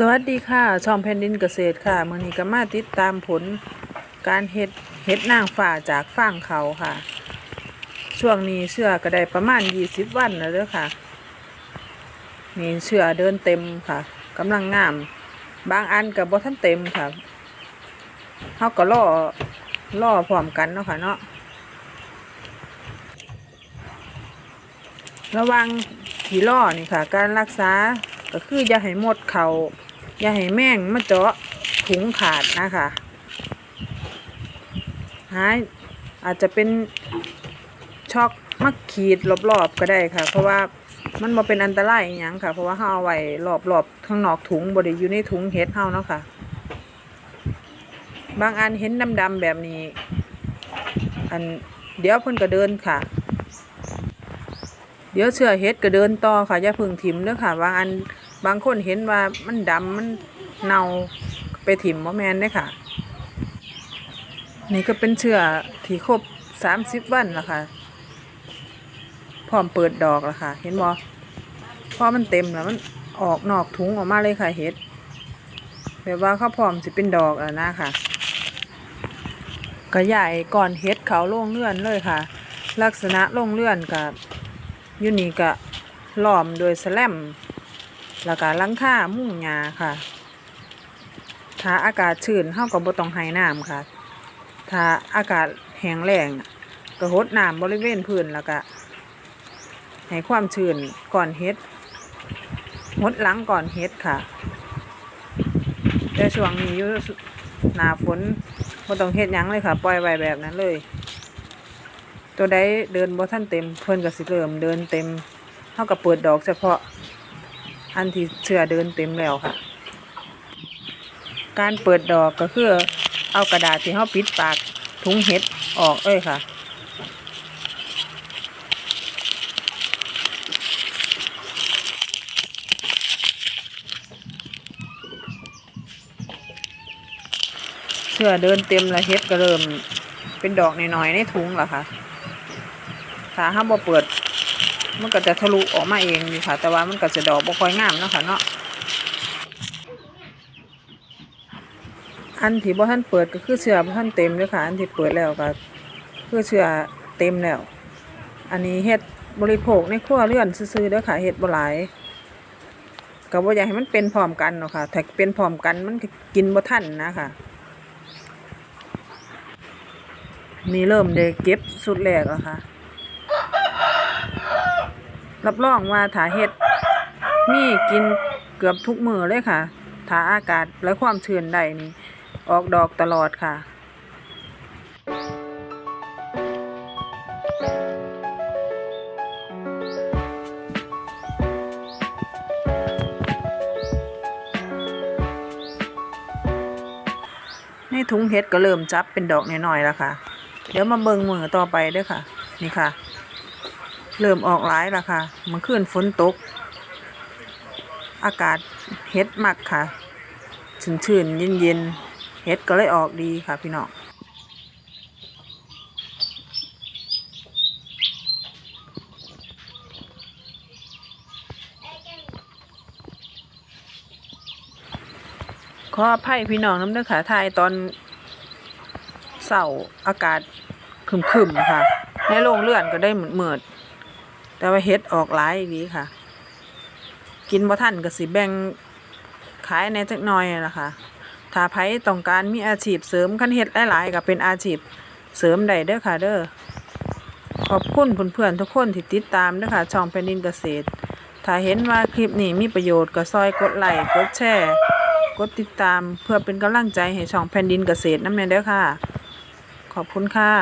สวัสดีค่ะ ช่องแผ่นดินเกษตรค่ะมื้อนี้ก็มาติดตามผลการเฮ็ดเฮ็ดนางฟ้าจากฟางเขาค่ะ ช่วงนี้เชื่อก็ได้ประมาณ20วันแล้วเด้อค่ะนี่เชื่อเดินเต็มค่ะกำลังงาม บางอันก็บ่ทันเต็มค่ะเฮาก็รอรอพร้อมกันเนาะค่ะเนาะระวังที่รอนี่ค่ะ การรักษาก็คืออย่าให้หมดเข่า อย่าให้แม่งมาเจาะถุงขาดนะคะหายอาจจะเป็นช็อกมักขีดรอบๆก็ได้ค่ะ เพราะว่ามันมาเป็นอันตรายอหยังค่ะ เพราะว่าเฮาเอาไว้รอบๆข้างนอกถุงบริอยู่ในถุงเฮ็ดเฮาเนาะค่ะ บางอันเห็นดำๆแบบนี้ อันเดี๋ยวเพิ่นก็เดินค่ะ ดี๋ยวเชื่อเฮ็ดก็เดินต่อค่ะอย่าพึ่งถิ่มเด้อค่ะบางอันบางคนเห็นว่ามันดำมันเน่าไปถิ่มบ่แมนเด้ค่ะ นี่ก็เป็นเชื่อที่ครบสามสิบวันแล้วค่ะ พร้อมเปิดดอกแล้วค่ะ เห็นบ่พอมันเต็มแล้วมันออกนอกถุงออกมาเลยค่ะเฮ็ดแบบว่าเขาพร้อมสิเป็นดอกแล้วนะค่ะก็ใหญ่ก่อนเฮ็ดเขาลงเลื่อนเลยค่ะ ลักษณะลงเลื่อนกับ อยู่นี่ก็ล้อมโดวยแสลมแล้วก็ลังคามุ้งหญ้าค่ะ ถ้าอากาศชื้นเฮาก็บ่ต้องให้น้ำค่ะ ถ้าอากาศแห้งแล้งน่ะก็รดน้ำบริเวณพื้นแล้วก็ให้ความชื้นก่อนเฮ็ดรดหลังก่อนเฮ็ดค่ะ แต่ช่วงนี้อยู่หนาฝนบ่ต้องเฮ็ดยังเลยค่ะ ปล่อยไว้แบบนั้นเลย ตัวใดเดินบ่ทันเต็ม เพิ่นก็สิเริ่มเดินเต็มเท่ากับเปิดดอกเฉพาะ อันที่เชื่อเดินเต็มแล้วค่ะ การเปิดดอกก็คือเอากระดาษที่เฮาปิดปากถุงเห็ดออกเอ้ยค่ะเชื่อเดินเต็มล้วเฮ็ดก็เริ่มเป็นดอกน้อยๆในถุงแล้วค่ะ ถ้าห้ามบ่เปิด มันก็จะทะลุออกมาเองอยู่ค่ะ แต่ว่ามันก็จะดอกบ่ค่อยงามเนาะค่ะเนาะอันที่บ่ทันเปิดก็คือเชื่อบ่ทันเต็มเด้อค่ะ อันที่เปิดแล้วก็คือเชื่อเต็มแล้ว อันนี้เฮ็ดบริโภคในครัวเรือนซื่อๆเด้อค่ะเฮ็ดบ่หลายก็บ่อยากให้มันเป็นพร้อมกันเนาะค่ะถ้าเป็นพร้อมกันมันก็กินบ่ทันนะค่ะนี่เริ่มได้เก็บสุดแรกแล้วค่ะ รับรองว่าถ้าเฮ็ดมีกินเกือบทุกมือเลยค่ะถ้าอากาศและความชื้นได้นี่ออกดอกตลอดค่ะในถุงเฮ็ดก็เริ่มจับเป็นดอกน้อยๆแล้วค่ะ เดี๋ยวมาเบิ่งมือต่อไปด้วยค่ะ นี่ค่ะ เริ่มออกหลายแล้วค่ะเมันขึ้นฝนตก อากาศเฮ็ดมักค่ะชื้นๆเย็นๆเฮ็ดก็เลยออกดีค่ะพี่น้องขออภัยพี่น้องน้ำเด้อค่ะทายตอนเสาร์อากาศคึมๆค่ะในโรงเรือนก็ได้เหมือนเมิด แต่ว่าเฮ็ดออกหลายอีกดีค่ะ กินบ่ทันก็สิแบ่งขายในจักหน่อยนะคะถ้าไผต้องการมีอาชีพเสริมคันเฮ็ดหลายๆก็เป็นอาชีพเสริมได้เด้อค่ะ เด้อขอบคุณเพื่อนๆทุกคนที่ติดตามเด้อค่ะ ช่องแผ่นดินเกษตร ถ้าเห็นว่าคลิปนี้มีประโยชน์ก็ซอยกดไลค์กดแชร์กดติดตามเพื่อเป็นกำลังใจให้ช่องแผ่นดินเกษตรน้ำแน่เด้อค่ะ ขอบคุณค่ะ